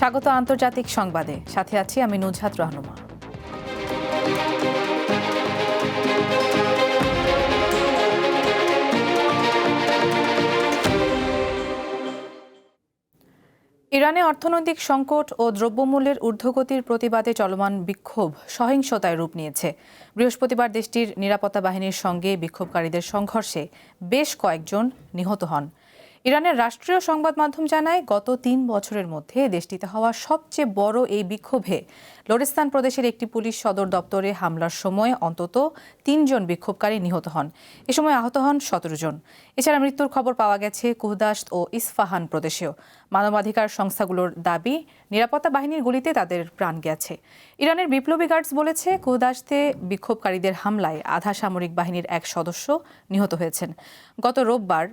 স্বাগত আন্তর্জাতিক সংবাদে। সাথে আছি আমি নুজহাত রহনুমা। ইরানে অর্থনৈতিক সংকট ও দ্রব্যমূল্যের ঊর্ধ্বগতির প্রতিবাদে চলমান বিক্ষোভ সহিংসতায় রূপ নিয়েছে। বৃহস্পতিবার দেশটির নিরাপত্তা বাহিনীর সঙ্গে বিক্ষোভকারীদের সংঘর্ষে বেশ কয়েকজন নিহত হন। ইরানের রাষ্ট্রীয় সংবাদ মাধ্যম জানায়, গত তিন বছরের মধ্যে দেশটিতে হওয়া সবচেয়ে বড় এই বিক্ষোভে লোরেস্তান প্রদেশের একটি পুলিশ সদর দপ্তরে হামলার সময় অন্তত তিনজন বিক্ষোভকারী নিহত হন। এ সময় আহত হন সতেরো জন। এছাড়া মৃত্যুর খবর পাওয়া গেছে কুহদাস্ত ও ইস্ফাহান প্রদেশেও। মানবাধিকার সংস্থাগুলোর দাবি, নিরাপত্তা বাহিনীর গুলিতে তাদের প্রাণ গেছে। ইরানের বিপ্লবী গার্ডস বলেছে, কুহদাস্তে বিক্ষোভকারীদের হামলায় আধা সামরিক বাহিনীর এক সদস্য নিহত হয়েছেন। গত রোববার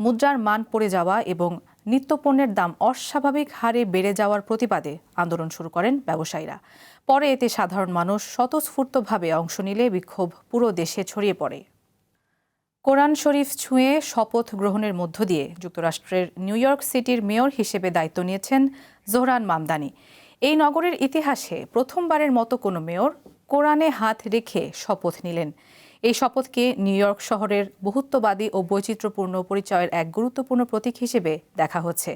মুদ্রার মান পড়ে যাওয়া এবং নিত্যপণ্যের দাম অস্বাভাবিক হারে বেড়ে যাওয়ার প্রতিবাদে আন্দোলন শুরু করেন ব্যবসায়ীরা। পরে এতে সাধারণ মানুষ স্বতঃস্ফূর্তভাবে অংশ নিলে বিক্ষোভ পুরো দেশে ছড়িয়ে পড়ে। কোরআন শরীফ ছুঁয়ে শপথ গ্রহণের মধ্য দিয়ে যুক্তরাষ্ট্রের নিউ ইয়র্ক সিটির মেয়র হিসেবে দায়িত্ব নিয়েছেন জোহরান মামদানি। এই নগরের ইতিহাসে প্রথমবারের মতো কোনো মেয়র কোরআনে হাত রেখে শপথ নিলেন। এই শপথকে নিউ ইয়র্ক শহরের বহুত্ববাদী ও বৈচিত্র্যপূর্ণ পরিচয়ের এক গুরুত্বপূর্ণ প্রতীক হিসেবে দেখা হচ্ছে।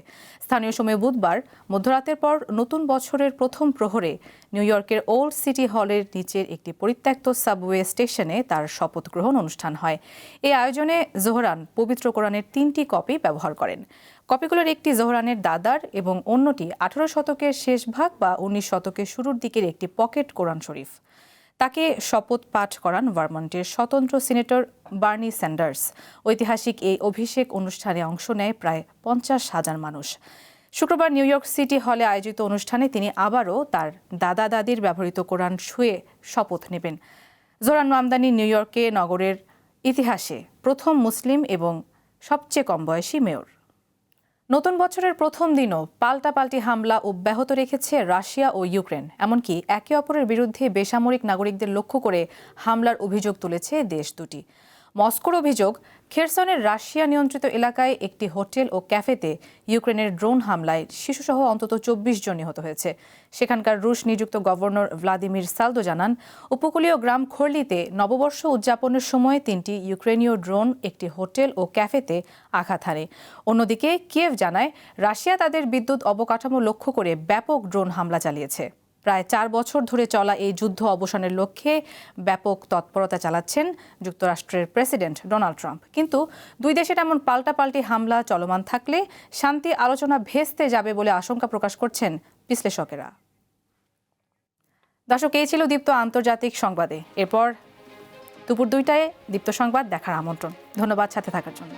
স্থানীয় সময় বুধবার, মধ্যরাতের পর নতুন বছরের প্রথম প্রহরে নিউ ইয়র্কের ওল্ড সিটি হলের নিচের একটি পরিত্যক্ত সাবওয়ে স্টেশনে তার শপথ গ্রহণ অনুষ্ঠান হয়। এই আয়োজনে জোহরান পবিত্র কোরআনের তিনটি কপি ব্যবহার করেন। কপিগুলোর একটি জোহরানের দাদার এবং অন্যটি আঠারো শতকের শেষ ভাগ বা উনিশ শতকের শুরুর দিকের একটি পকেট কোরআন শরীফ। তাকে শপথ পাঠ করান ভারমন্টের স্বতন্ত্র সিনেটর বার্নি স্যান্ডার্স। ঐতিহাসিক এই অভিষেক অনুষ্ঠানে অংশ নেয় প্রায় পঞ্চাশ হাজার মানুষ। শুক্রবার নিউ ইয়র্ক সিটি হলে আয়োজিত অনুষ্ঠানে তিনি আবারও তার দাদা দাদির ব্যবহৃত কোরআন শুয়ে শপথ নেবেন। জোরান মামদানি নিউ ইয়র্কে নগরের ইতিহাসে প্রথম মুসলিম এবং সবচেয়ে কম বয়সী মেয়র। নতুন বছরের প্রথম দিনও পাল্টাপাল্টি হামলা অব্যাহত রেখেছে রাশিয়া ও ইউক্রেন। এমনকি একে অপরের বিরুদ্ধে বেসামরিক নাগরিকদের লক্ষ্য করে হামলার অভিযোগ তুলেছে দেশ দুটি। মস্কোর অভিযোগ, খেরসনের রাশিয়া নিয়ন্ত্রিত এলাকায় একটি হোটেল ও ক্যাফেতে ইউক্রেনের ড্রোন হামলায় শিশুসহ অন্তত চব্বিশ জন নিহত হয়েছে। সেখানকার রুশ নিযুক্ত গভর্নর ভ্লাদিমির সালদো জানান, উপকূলীয় গ্রাম খর্লিতে নববর্ষ উদযাপনের সময় তিনটি ইউক্রেনীয় ড্রোন একটি হোটেল ও ক্যাফেতে আঘাত হানে। অন্যদিকে কিয়েভ জানায়, রাশিয়া তাদের বিদ্যুৎ অবকাঠামো লক্ষ্য করে ব্যাপক ড্রোন হামলা চালিয়েছে। প্রায় চার বছর ধরে চলা এই যুদ্ধ অবসানের লক্ষ্যে ব্যাপক তৎপরতা চালাচ্ছেন যুক্তরাষ্ট্রের প্রেসিডেন্ট ডোনাল্ড ট্রাম্প। কিন্তু দুই দেশের এমন পাল্টাপাল্টি হামলা চলমান থাকলে শান্তি আলোচনা ভেস্তে যাবে বলে আশঙ্কা প্রকাশ করছেন বিশ্লেষকেরা। দর্শক, এই ছিল দীপ্ত আন্তর্জাতিক সংবাদে। এরপর দুপুর দুইটায় দীপ্ত সংবাদ দেখার আমন্ত্রণ। ধন্যবাদ সাথে থাকার জন্য।